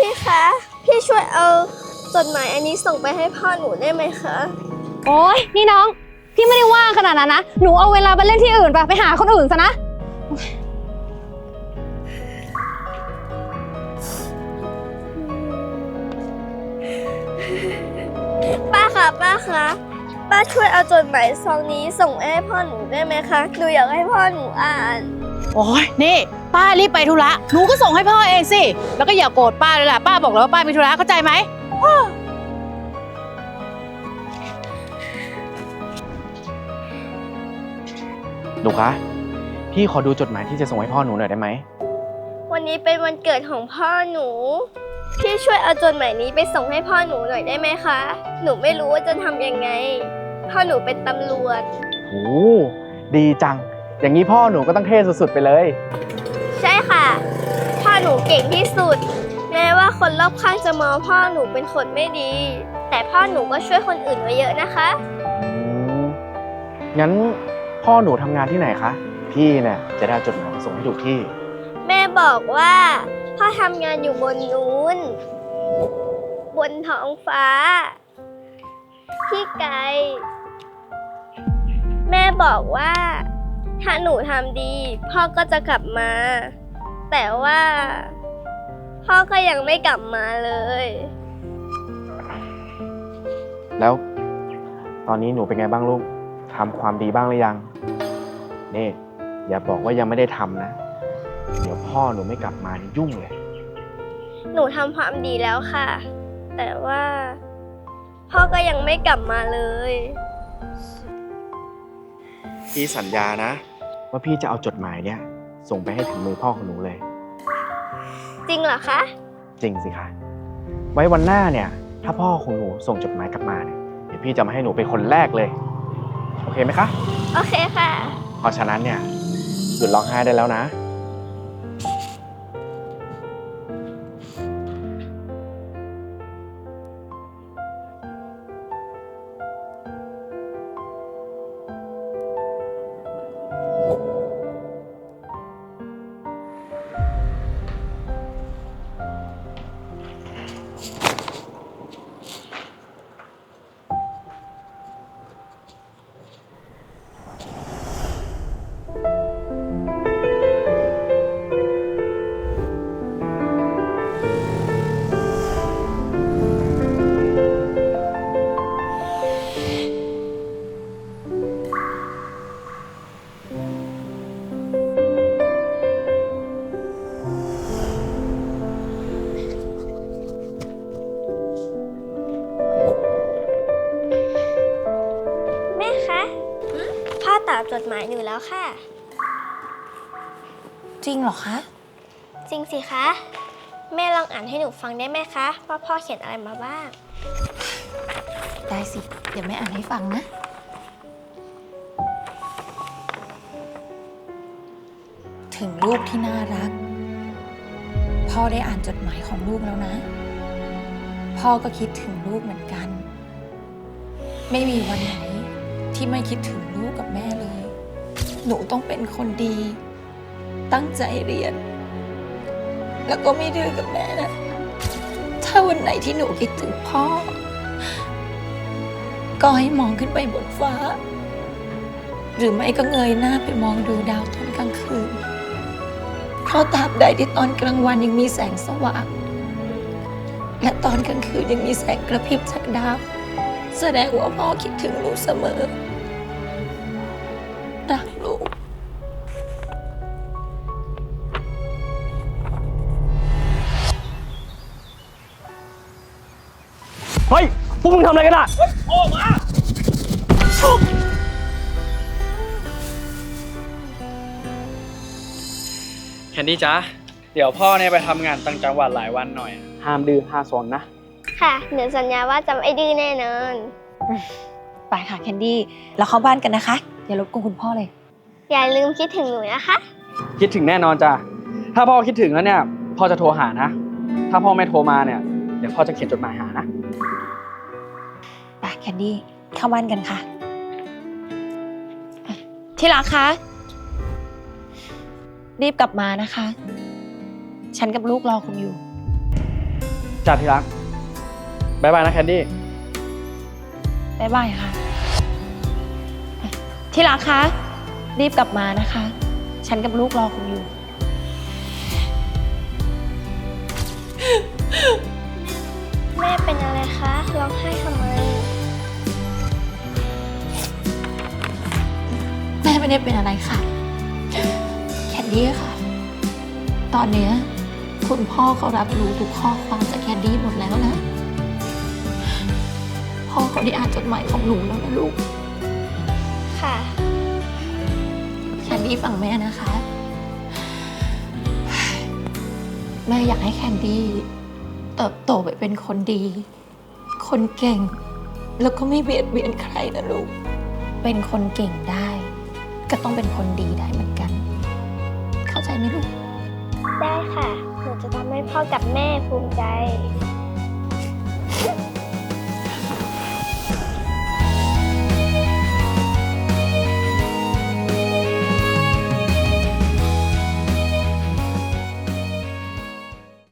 พี่คะ พี่ช่วยเอาจดหมายอันนี้ส่งไปให้พ่อหนูได้ไหมคะ โอ๊ย นี่น้อง พี่ไม่ได้ว่างขนาดนั้นนะ หนูเอาเวลาไปเล่นที่อื่นไปไปหาคนอื่นซะนะ ป้าคะป้าคะป้าช่วยเอาจดหมายซองนี้ส่งไปให้พ่อหนูได้ไหมคะ หนูอยากให้พ่อหนูอ่าน โอ้ยนี่ ป้ารีบไปธุระหนูก็ส่งให้พ่อเองสิ แล้วก็อย่าโกรธป้าเลยล่ะ ป้าบอกแล้วว่าป้ามีธุระเข้าใจไหมหนูคะพี่ขอดูจดหมายที่จะส่งให้พ่อหนูหน่อยได้ไหม วันนี้เป็นวันเกิดของพ่อหนู พี่ช่วยเอาจดหมายนี้ไปส่งให้พ่อหนูหน่อยได้ไหมคะ หนูไม่รู้ว่าจะทำยังไง พ่อหนูเป็นตำรวจโอ้ดีจัง อย่างนี้พ่อหนูก็ต้องเท่สุดๆไปเลย ใช่ค่ะ พ่อหนูเก่งที่สุด แม้ว่าคนรอบข้างจะมองพ่อหนูเป็นคนไม่ดี แต่พ่อหนูก็ช่วยคนอื่นไว้เยอะนะคะอืมงั้นพ่อหนูทำงานที่ไหนคะ พี่เนี่ยจะได้เอาจดหมายมาส่งให้ถูกที่ แม่บอกว่า พ่อทำงานอยู่บนนู้น บนท้องฟ้าพี่ไก่แม่บอกว่า ถ้าหนูทำดี พ่อก็จะกลับมา แต่ว่า พ่อก็ยังไม่กลับมาเลย แล้ว ตอนนี้หนูเป็นไงบ้างลูกทำความดีบ้างหรือยัง นี่ อย่าบอกว่ายังไม่ได้ทำนะ เดี๋ยวพ่อหนูไม่กลับมานี่ยุ่งเลย หนูทำความดีแล้วค่ะ แต่ว่า พ่อก็ยังไม่กลับมาเลย พี่สัญญานะ ว่าพี่จะเอาจดหมายเนี่ย ส่งไปให้ถึงมือพ่อของหนูเลย จริงเหรอคะ จริงสิคะไว้วันหน้าเนี่ย ถ้าพ่อของหนูส่งจดหมายกลับมาเนี่ยเดี๋ยวพี่จะมาให้หนูเป็นคนแรกเลย โอเคไหมคะ โอเคค่ะ เพราะฉะนั้นเนี่ยหยุดร้องไห้ได้แล้วนะ ตอบจดหมายหนูแล้วค่ะ จริงเหรอคะ จริงสิคะ แม่ลองอ่านให้หนูฟังได้ไหมคะว่าพ่อเขียนอะไรมาบ้าง ได้สิ เดี๋ยวแม่อ่านให้ฟังนะ ถึงลูกที่น่ารัก พ่อได้อ่านจดหมายของลูกแล้วนะ พ่อก็คิดถึงลูกเหมือนกัน ไม่มีวันไหน ที่ไม่คิดถึงลูกกับแม่เลย หนูต้องเป็นคนดี ตั้งใจเรียน แล้วก็ไม่ดื้อกับแม่นะ ถ้าวันไหนที่หนูคิดถึงพ่อ ก็ให้มองขึ้นไปบนฟ้า หรือไม่ก็เงยหน้าไปมองดูดาวตอนกลางคืนเพราะตราบใดที่ตอนกลางวันยังมีแสงสว่าง และตอนกลางคืนยังมีแสงกระพริบจากดาว แสดงว่าพ่อคิดถึงลูกเสมอ รักลูก เฮ้ย พวกมึงทำอะไรกันอะ แคนดี้จ๊ะ เดี๋ยวพ่อเนี่ยไปทำงานต่างจังหวัดหลายวันหน่อย ห้ามดื้อห้ามซนนะ ค่ะ หนูสัญญาว่าจะไม่ดื้อแน่นอน ไปค่ะแคนดี้ เราเข้าบ้านกันนะคะ อย่ารบกวนคุณพ่อเลย อย่าลืมคิดถึงหนูนะคะ คิดถึงแน่นอนจ้ะ ถ้าพ่อคิดถึงแล้วเนี่ย พ่อจะโทรหานะ ถ้าพ่อไม่โทรมาเนี่ย เดี๋ยวพ่อจะเขียนจดหมายหานะ ไปแคนดี้ เข้าบ้านกันค่ะอะที่รักคะ รีบกลับมานะคะ ฉันกับลูกรอคุณอยู่จัดที่รัก บายบายนะแคนดี้ บ๊ายบายค่ะ ที่รักคะ รีบกลับมานะคะ ฉันกับลูกรอคุณอยู่ แม่เป็นอะไรคะร้องไห้ทำไม แม่ไม่ได้เป็นอะไรค่ะ แคนดี้ค่ะ ตอนเนี้ยคุณพ่อเขารับรู้ทุกข้อความจากแคนดี้หมดแล้วนะ พ่อเขาได้อ่านจดหมายของหนูแล้วนะลูก ค่ะ แคนดี้ฟังแม่นะคะ แม่อยากให้แคนดี้เติบโตไปเป็นคนดี คนเก่ง แล้วก็ไม่เบียดเบียนใครนะลูก เป็นคนเก่งได้ ก็ต้องเป็นคนดีได้เหมือนกัน เข้าใจไหมลูก ได้ค่ะ หนูจะทำให้พ่อกับแม่ภูมิใจ